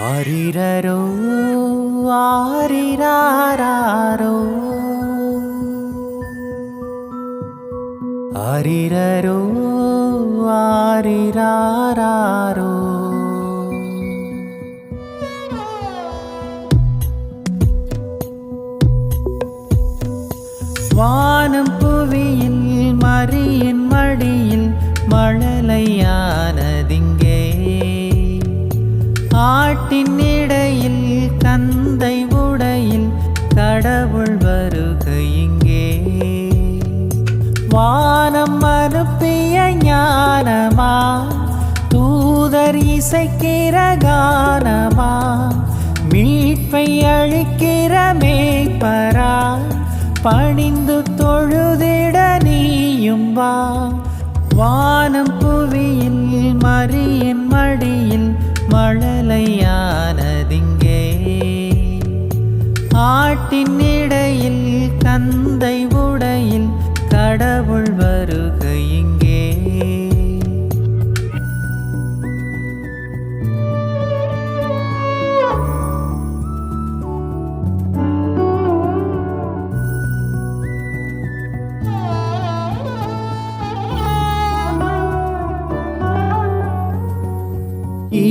ஆரிரரோ ஆரிராரோ ஆரிரரோ ஆரிராரோ அவர் இசைக்கிற கானமா மீட்பை அழிக்கிற மேய்ப்பரா பணிந்து தொழுதிட நீயும் வா. வானம் புவியில் மரியின் மடியில் மழலையானதிங்கே. ஆட்டின் இடையில் தந்தை உடையில் கடவுள்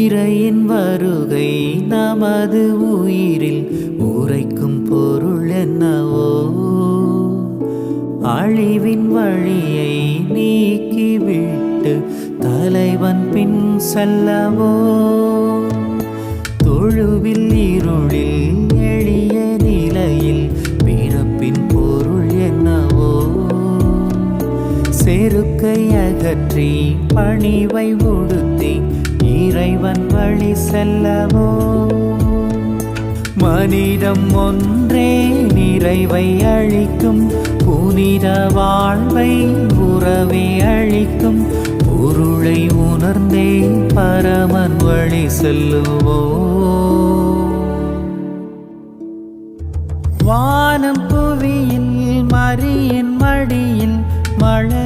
இறையின் வருகை நமது உயிரில் உரைக்கும் பொருள் என்னவோ? அழிவின் வழியை நீக்கிவிட்டு தலைவன் பின் செல்லவோ? தொழுவில் இருளில் எளிய நிலையில் பிறப்பின் பொருள் என்னவோ? செருக்கை அகற்றி பணிவை உடு வழி செல்லவோ? மனிதம் ஒன்றே நிறைவை அழிக்கும் புனித வாழ்வை உறவை அழிக்கும் பொருளை உணர்ந்தே பரமன் வழி செல்லுவோ? வானம் புவியில் மரியின் மடியில் மழை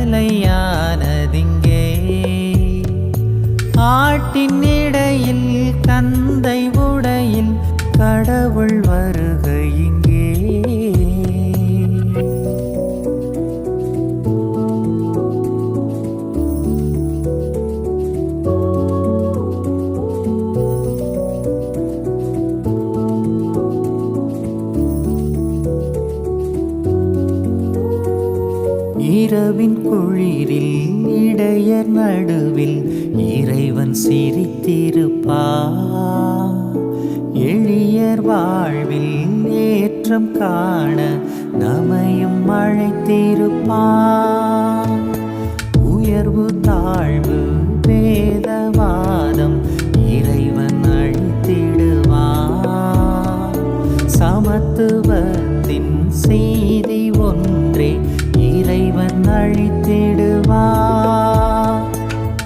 கடவுள் வருக இங்கே இரவின் குளிரில் இடையர் நடுவில் இறைவன் சிரித்திருப்பா எளியர் வாழ்வில் ஏற்றம் காண நமையும் அழைத்திருப்பான் உயர்வு தாழ்வு வேதவாதம் இறைவன் அழித்திடுவான் சமத்துவத்தின் செய்தி ஒன்றே இறைவன் அழித்திடுவான்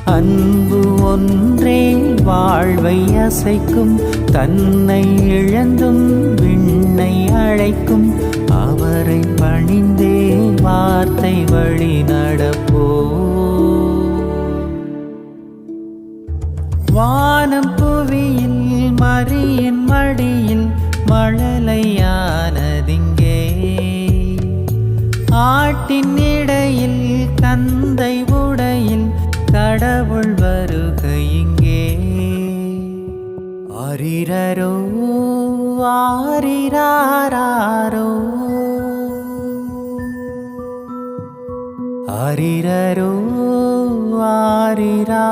அன்பு ஒன்றே வாழ்வை அசைக்கும் தன்னை இழந்தும் விண்ணை அழைக்கும் அவரை பணிந்தே வார்த்தை வழி நடப்போ. வானம் புவியில் மறியின் மடியில் மழலையானதிங்கே. ஆட்டின் இடையில் தந்தை உடையில் கடவுள் வருகை இங்கே ஆரிரரோ ஆரிராரோ ஆரிரரோ ஆரிராரோ